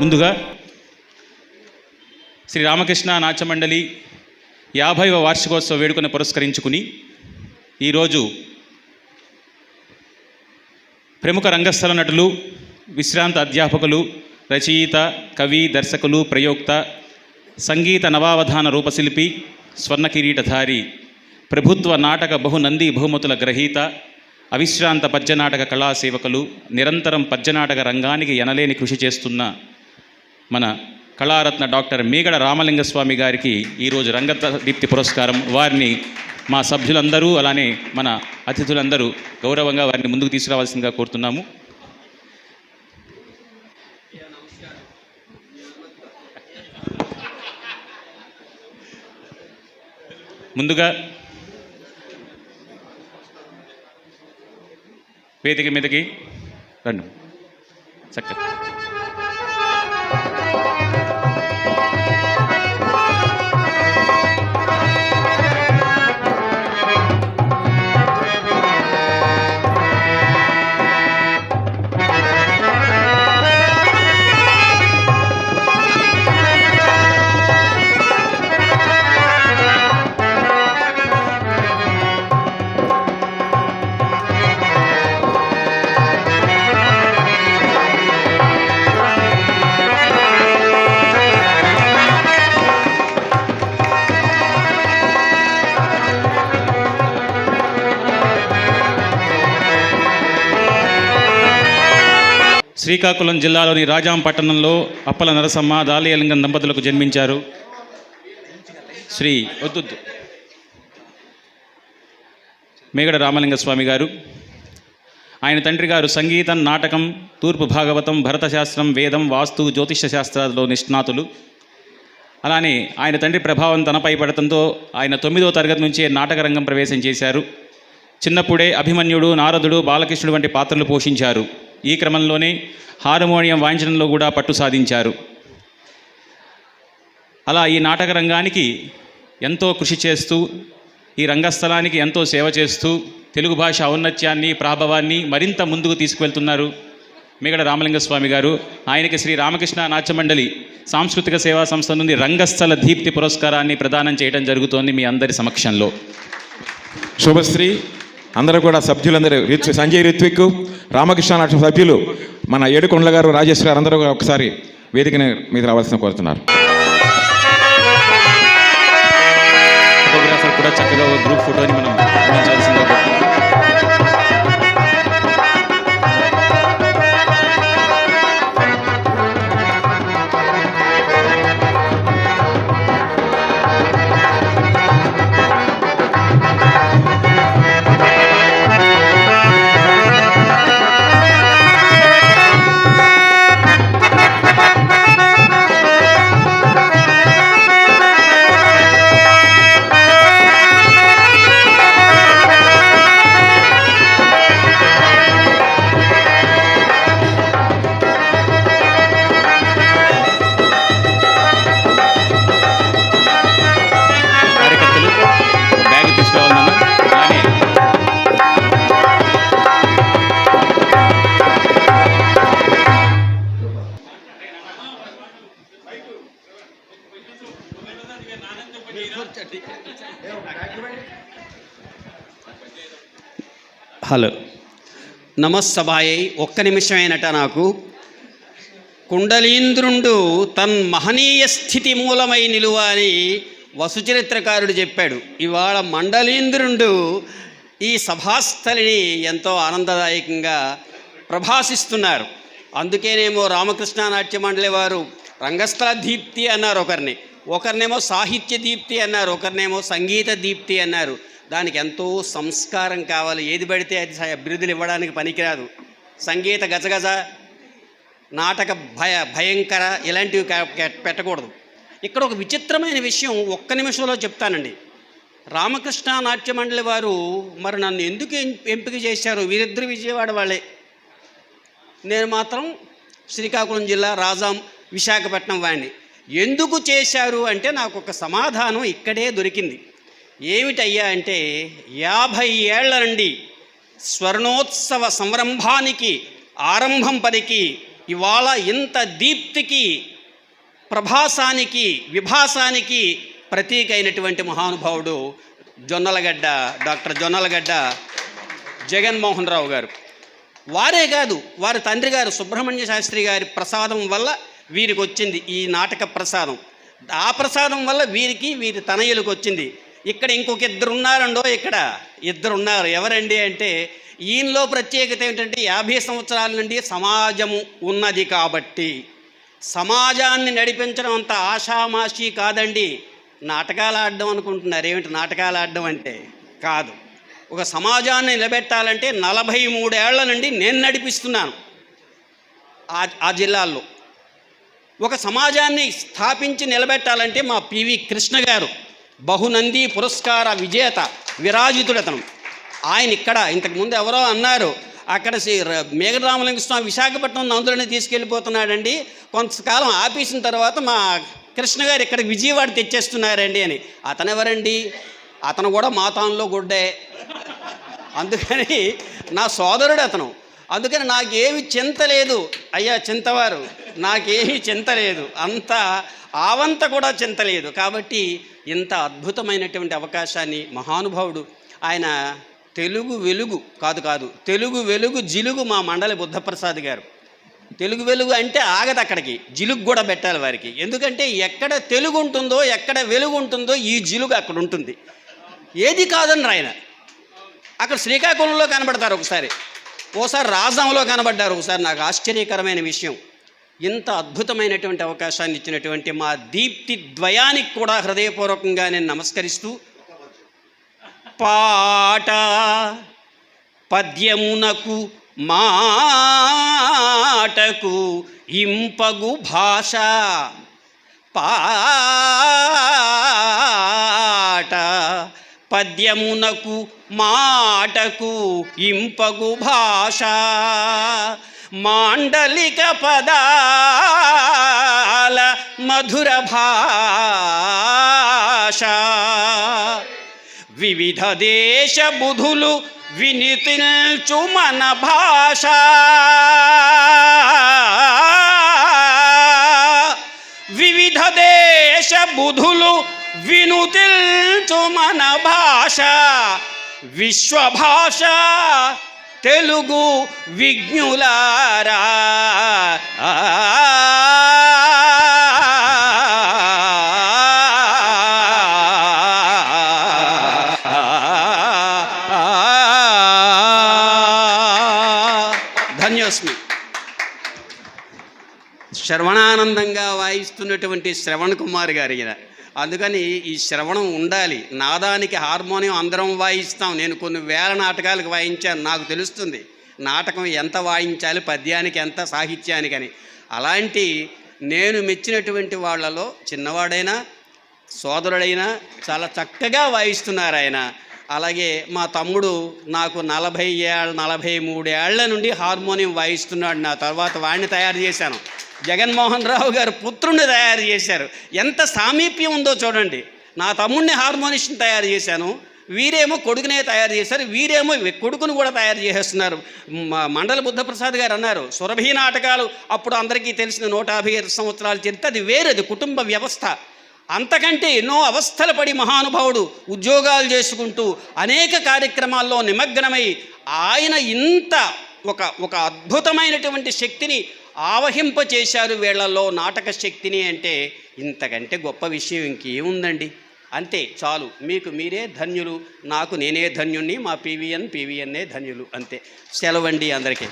ముందుగా శ్రీ రామకృష్ణ నాట్యమండలి యాభైవ వార్షికోత్సవ వేడుకను పురస్కరించుకుని ఈరోజు ప్రముఖ రంగస్థల నటులు విశ్రాంత అధ్యాపకులు రచయిత కవి దర్శకులు ప్రయోక్త సంగీత నవావధాన రూపశిల్పి స్వర్ణ కిరీటధారి ప్రభుత్వ నాటక బహునంది బహుమతుల గ్రహీత అవిశ్రాంత పద్యనాటక కళాసేవకులు నిరంతరం పద్యనాటక రంగానికి ఎనలేని కృషి చేస్తున్న మన కళారత్న డాక్టర్ మీగడ రామలింగస్వామి గారికి ఈరోజు రంగత దీప్తి పురస్కారం. వారిని మా సభ్యులందరూ అలానే మన అతిథులందరూ గౌరవంగా వారిని ముందుకు తీసుకురావాల్సిందిగా కోరుతున్నాము. ముందుగా వేదిక మీదకి రండి. చక్కగా. శ్రీకాకుళం జిల్లాలోని రాజాం పట్టణంలో అప్పల నరసమ్మ దాలియలింగం దంపతులకు జన్మించారు శ్రీ వద్దు మేగడ రామలింగ స్వామి గారు. ఆయన తండ్రి గారు సంగీతం నాటకం తూర్పు భాగవతం భరతశాస్త్రం వేదం వాస్తు జ్యోతిష శాస్త్రాలలో నిష్ణాతులు. అలానే ఆయన తండ్రి ప్రభావం తనపై పడటంతో ఆయన తొమ్మిదో తరగతి నుంచే నాటక రంగం ప్రవేశం చేశారు. చిన్నప్పుడే అభిమన్యుడు నారదుడు బాలకృష్ణుడు వంటి పాత్రలు పోషించారు. ఈ క్రమంలోనే హార్మోనియం వాయించడంలో కూడా పట్టు సాధించారు. అలా ఈ నాటక రంగానికి ఎంతో కృషి చేస్తూ ఈ రంగస్థలానికి ఎంతో సేవ చేస్తూ తెలుగు భాష ఔన్నత్యాన్ని ప్రాభవాన్ని మరింత ముందుకు తీసుకువెళ్తున్నారు మిగడ రామలింగస్వామి గారు. ఆయనకి శ్రీ రామకృష్ణ నాట్యమండలి సాంస్కృతిక సేవా సంస్థ నుండి రంగస్థల దీప్తి పురస్కారాన్ని ప్రదానం చేయడం జరుగుతోంది మీ అందరి సమక్షంలో. శుభశ్రీ. అందరూ కూడా సభ్యులందరూ రిత్ సంజయ్ రిత్విక్ రామకృష్ణ నాట్య సభ్యులు మన ఏడుకొండల గారు రాజేష్ గారు అందరూ ఒకసారి వేదికని మీద రావాల్సిన కోరుతున్నారు. ఫోటోగ్రాఫర్ కూడా చక్కగా గ్రూప్ ఫోటోని మనం హలో. నమస్సభాయై ఒక్క నిమిషమేనట నాకు. కుండలీంద్రుండు తన్ మహనీయ స్థితి మూలమై నిలువ అని వసుచరిత్రకారుడు చెప్పాడు. ఇవాళ మండలీంద్రుండు ఈ సభాస్థలిని ఎంతో ఆనందదాయకంగా ప్రభాసిస్తున్నారు. అందుకేనేమో రామకృష్ణ నాట్య మండలి వారు రంగస్థల దీప్తి అన్నారు ఒకరిని. ఒకరినేమో సాహిత్య దీప్తి అన్నారు ఒకరినేమో సంగీత దీప్తి అన్నారు. దానికి ఎంతో సంస్కారం కావాలి. ఏది పడితే అది అభివృద్ధులు బిరుదులు ఇవ్వడానికి పనికిరాదు. సంగీత గజగజ నాటక భయ భయంకర ఇలాంటివి పెట్టకూడదు. ఇక్కడ ఒక విచిత్రమైన విషయం ఒక్క నిమిషంలో చెప్తానండి. రామకృష్ణ నాట్య మండలి వారు మరి నన్ను ఎందుకు ఎం- ఎంపిక చేశారు? వీరిద్దరు విజయవాడ వాళ్ళే. నేను మాత్రం శ్రీకాకుళం జిల్లా రాజాం విశాఖపట్నం వాడిని. ఎందుకు చేశారు అంటే నాకు ఒక సమాధానం ఇక్కడే దొరికింది. ఏమిటయ్యా అంటే యాభై ఏళ్ళ నుండి స్వర్ణోత్సవ సంరంభానికి ఆరంభం పనికి ఇవాళ ఇంత దీప్తికి ప్రభాసానికి విభాసానికి ప్రతీక అయినటువంటి మహానుభావుడు జొన్నలగడ్డ డాక్టర్ జొన్నలగడ్డ జగన్మోహన్ రావు గారు. వారే కాదు వారి తండ్రి గారు సుబ్రహ్మణ్య శాస్త్రి గారి ప్రసాదం వల్ల వీరికి వచ్చింది ఈ నాటక ప్రసాదం. ఆ ప్రసాదం వల్ల వీరికి వీరి తనయులకు వచ్చింది ఇక్కడ ఇంకొక ఇద్దరు ఉన్నారండో ఇక్కడ? ఇద్దరు ఉన్నారు ఎవరండి అంటే ఈయనలో ప్రత్యేకత ఏంటంటే యాభై సంవత్సరాల నుండి సమాజము ఉన్నది కాబట్టి సమాజాన్ని నడిపించడం అంత ఆషామాషి కాదండి. నాటకాలు ఆడడం అనుకుంటున్నారు. ఏమిటి నాటకాలు ఆడడం అంటే? కాదు. ఒక సమాజాన్ని నిలబెట్టాలంటే నలభై మూడేళ్ళ నుండి నేను నడిపిస్తున్నాను. ఆ ఆ జిల్లాల్లో. ఒక సమాజాన్ని స్థాపించి నిలబెట్టాలంటే మా పివి కృష్ణ గారు బహునంది పురస్కార విజేత విరాజితుడు అతను ఆయన ఇక్కడ ఇంతకుముందు ఎవరో అన్నారు అక్కడ శ్రీ మేఘరామలింగస్వామి విశాఖపట్నం నందులని తీసుకెళ్ళిపోతున్నాడండి. కొంతకాలం ఆపేసిన తర్వాత మా కృష్ణ గారు ఇక్కడ విజయవాడ తెచ్చేస్తున్నారండి అని. అతను ఎవరండి? అతను కూడా మాతాన్లో గుడ్డే. అందుకని నా సోదరుడు అతను అందుకని నాకేమి చింత లేదు. అయ్యా చింతవారు నాకేమీ చింత లేదు. అంత ఆవంత కూడా చింత లేదు. కాబట్టి ఇంత అద్భుతమైనటువంటి అవకాశాన్ని మహానుభావుడు ఆయన తెలుగు వెలుగు కాదు కాదు తెలుగు వెలుగు జిలుగు మా మండలి బుద్ధప్రసాద్ గారు. తెలుగు వెలుగు అంటే ఆగదు అక్కడికి. జిలుగు కూడా పెట్టాలి వారికి. ఎందుకంటే ఎక్కడ తెలుగు ఉంటుందో ఎక్కడ వెలుగు ఉంటుందో ఈ జిలుగు అక్కడ ఉంటుంది. ఏది కాదని రాయన అక్కడ శ్రీకాకుళంలో కనబడతారు ఒకసారి. ఓసారి రాజాంలో కనబడ్డారు. ఒకసారి నాకు ఆశ్చర్యకరమైన విషయం. ఇంత అద్భుతమైనటువంటి అవకాశాన్ని ఇచ్చినటువంటి మా దీప్తి ద్వయానికి కూడా హృదయపూర్వకంగా నేను నమస్కరిస్తూ పాట పద్యమునకు మాటకు ఇంపగు భాష పాట పద్యమునకు మాటకు ఇంపగు భాష. మాండలిక పదాల మధుర భాష. వివిధ దేశ బుధులు వినితిల్చు మన భాష. వివిధ దేశ బుధులు వినుతిల్చు మన భాష విశ్వభాష తెలుగు విజ్ఞులారా. ధన్యోస్మి. శ్రవణానందంగా వాయిస్తున్నటువంటి శ్రవణ్ కుమార్ గారు ఈయన. అందుకని ఈ శ్రవణం ఉండాలి. నాదానికి హార్మోనియం అందరం వాయిస్తాం. నేను కొన్ని వేల నాటకాలకు వాయించాను. నాకు తెలుస్తుంది నాటకం ఎంత వాయించాలి పద్యానికి ఎంత సాహిత్యానికని. అలాంటి నేను మెచ్చినటువంటి వాళ్ళలో చిన్నవాడైనా సోదరుడైనా చాలా చక్కగా వాయిస్తున్నారు ఆయన. అలాగే మా తమ్ముడు నాకు నలభై ఏళ్ళ నలభై మూడేళ్ళ నుండి హార్మోనియం వాయిస్తున్నాడు. నా తర్వాత వాడిని తయారు చేశాను. జగన్మోహన్ రావు గారు పుత్రుణ్ణి తయారు చేశారు. ఎంత సామీప్యం ఉందో చూడండి. నా తమ్ముడిని హార్మోనిస్ట్ని తయారు చేశాను. వీరేమో కొడుకునే తయారు చేశారు. వీరేమో కొడుకును కూడా తయారు చేసేస్తున్నారు. మండల బుద్ధప్రసాద్ గారు అన్నారు సురభి నాటకాలు అప్పుడు అందరికీ తెలిసిన నూట యాభై సంవత్సరాల చరిత్ర అది వేరేది కుటుంబ వ్యవస్థ. అంతకంటే ఎన్నో అవస్థలు పడి మహానుభావుడు ఉద్యోగాలు చేసుకుంటూ అనేక కార్యక్రమాల్లో నిమగ్నమై ఆయన ఇంత ఒక ఒక అద్భుతమైనటువంటి శక్తిని ఆవహింపచేశారు వీళ్ళల్లో నాటక శక్తిని అంటే ఇంతకంటే గొప్ప విషయం ఇంకేముందండి? అంతే చాలు. మీకు మీరే ధన్యులు నాకు నేనే ధన్యుణ్ణి మా పీవీఎన్ పీవీఎన్ఏ ధన్యులు అంతే. సెలవండి అందరికీ.